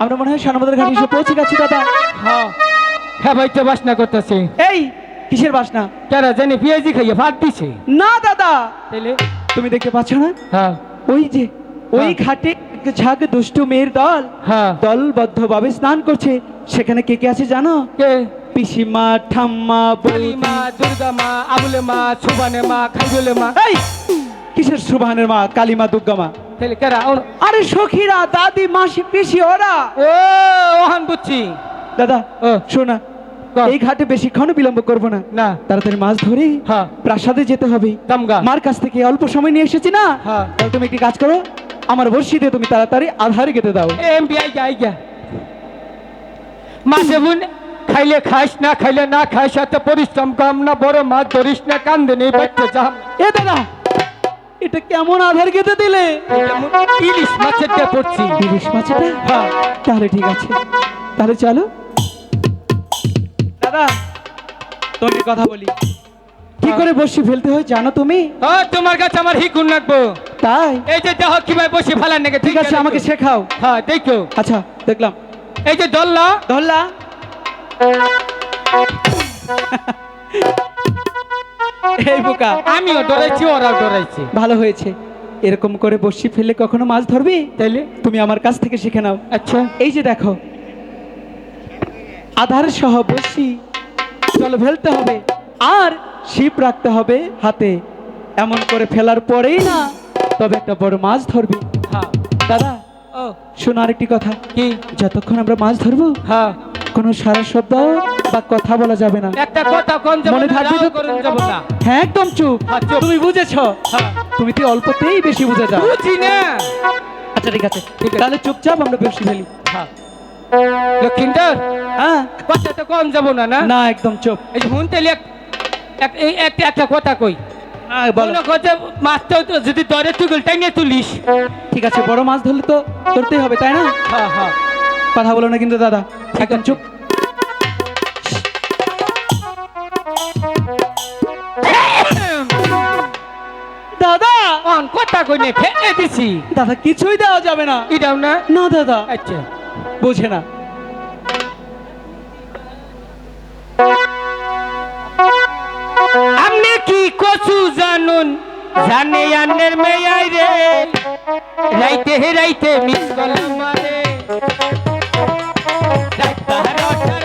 সানবাদের ঘাটে এসে পৌঁছে গেছি দাদা। হ্যাঁ। হ্যাঁ ভাই তো বাসনা করতেছে। এই কিসের বাসনা? কেন জানি পেঁয়াজি খাইয়ে ভাত দিছে? না দাদা। তাইলে? তুমি দেখতে পাচ্ছ না? হ্যাঁ। ওই যে ওই হ্যাঁ। ঘাটে ঝাঁক দুষ্টু মেয়ের দল। হ্যাঁ। দলবদ্ধ ভাবে স্নান করছে। সেখানে কে কে আছে জানো? কে? পিসিমা ঠাম্মা বলি বৌদি। মা দুর্গা মা আবুলে মা সুবানে মা খাইজলে মা। এই কিসের সুবহানের মা? কালীমা দুর্গা মা তাহলে কেরা আরে সখীরা দাদি মাসি পিসি ওরা। ও ওহান বুঝছি দাদা ও। শোনা। এই ঘাটে বেশিক্ষণ বিলম্ব করব না। না। তাড়াতাড়ি মাছ ধরে হ্যাঁ। প্রাসাদে যেতে হবে। তামগা মার কাছ থেকে অল্প সময় নিয়ে এসেছি না? হ্যাঁ। তাহলে তুমি একটি কাজ করো আমার বর্ষি দিয়ে তুমি তাড়াতাড়ি আধারে কেটে দাও। মাসে বুন খাইলে খাইস না খাইলে না খাইস এত পরিশ্রম কম না বড় মাছ ধরিস না কান্দে নেই বাচ্চা যাম এ দাদা এটা কেমন আধার কেটে দিলে? ইলিশ মাছের দিয়ে পড়ছি। ইলিশ মাছটা হ্যাঁ। তাহলে ঠিক আছে। তাহলে চলো। দাদা তোমাকে কথা বলি। কি করে বসি ফেলতে হয় জানো তুমি? ও তোমার কাছে আমার হিকুন রাখব তাই? এই যে দেখো কীভাবে বসে ফেলার নাকি ঠিক আছে আমাকে শেখাও। হ্যাঁ দেখো। আচ্ছা দেখলাম। এই যে দল্লা। ধরলা এই বোকা আমিও ডরাইছি ওরাও ডরাইছি। ভালো হয়েছে। এরকম করে বসি ফেললে কখনো মাছ ধরবি? তাইলে? তুমি আমার কাছ থেকে শিখে নাও। আচ্ছা। এই যে দেখো আধার সহ বসি। চলো ফেলতে হবে আর শিপ রাখতে হবে হাতে। এমন করে ফেলার পরেই না তবে একটা বড় মাছ ধরবি। হ্যাঁ। দাদা ও। শোনো আরেকটি কথা। কি? যতক্ষণ আমরা মাছ ধরবো হ্যাঁ। কোনো সারা শব্দ বা কথা বলা যাবে না। একটা কথা কোন যাব মনে থাকবে হ্যাঁ একদম চুপ। হ্যাঁ, তুমি বুঝেছ? তুমি তো অল্পতেই বেশি বুঝে যাও? বুঝি না। আচ্ছা ঠিক আছে। ঠিক আছে। তাহলে চুপচাপ আমরা বেশি ফেলি। হ্যাঁ। লক্ষিন্দর? হ্যাঁ? কথা তো কোন যাব না না? না একদম চুপ। এই এক এই একটা একটা কথা কই। বলো। কথা মাছটাও তো যদি দরে তুগল টাইনে তুলিস। ঠিক আছে বড় মাছ ধরলে তো ধরতেই হবে তাই না? হ্যাঁ হ্যাঁ। কথা বলো না কিন্তু দাদা। একদম চুপ। অন কথা কই নে ফেলে দিছি। দাদা কিছুই দেওয়া যাবে না। ইদাও না? না দাদা। আচ্ছা। বোঝে না। আপনি কি কচু জানুন? জানে আন্নের মেয়াই রে। রাইতে হে রাইতে মিস কল মারে। রাত বারোটার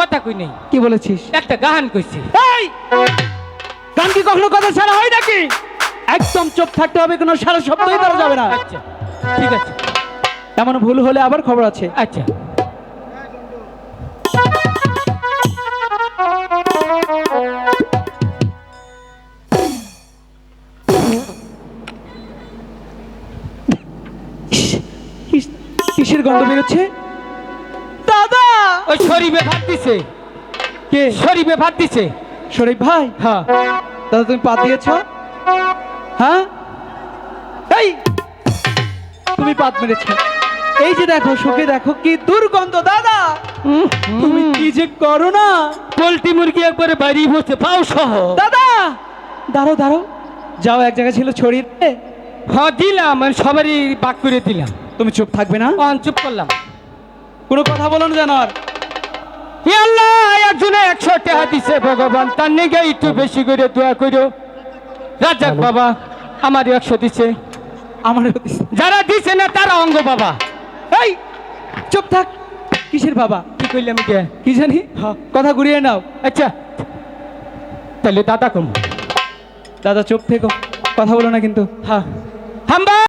কথা কই নেই কি বলেছিস? একটা গান কইছি এই! গান কি কখনো কথা ছাড়া হয় নাকি? একদম চুপ থাকতে হবে, কোনো সারা শব্দই করা যাবে না। আচ্ছা ঠিক আছে। এমন ভুল হলে আবার খবর আছে। আচ্ছা। কিসের গন্ধ বেরোচ্ছে? দাদা! ওই শরীফে ভাত দিছে। কে? শরীফে ভাত দিছে। শরীফ ভাই? হ্যাঁ। দাদা তুমি পা দিয়েছ? হ্যাঁ? এই! তুমি পাত মেরেছ। এই যে দেখো সুখে দেখো কি দুর্গন্ধ দাদা। তুমি কি যে করো না? পোলট্রি মুরগি একবারে বাড়ি বসে পাও সহ। দাদা দাঁড়ো দাঁড়ো যাও এক জায়গায় ছিল ছড়িয়ে হ্যাঁ দিলাম আমি সবারই বাক করে দিলাম। তুমি চুপ থাকবে না? অন চুপ করলাম। কোনো কথা বলো না জানো আর। হে আল্লাহ একজনে একশো টাকা দিছে ভগবান তার নিগে একটু বেশি করে দোয়া করো। রাজাক বাবা আমার একশো দিছে। আমার যারা দিছে না তারা অঙ্গ বাবা। এই চুপ থাক। কিসের বাবা? কি করলাম কে? কি জানি? কথা ঘুরিয়ে নাও। আচ্ছা। তাহলে দাদা কম। দাদা চুপ থেকো। কথা বলো না কিন্তু। হ্যাঁ। হাম্বা!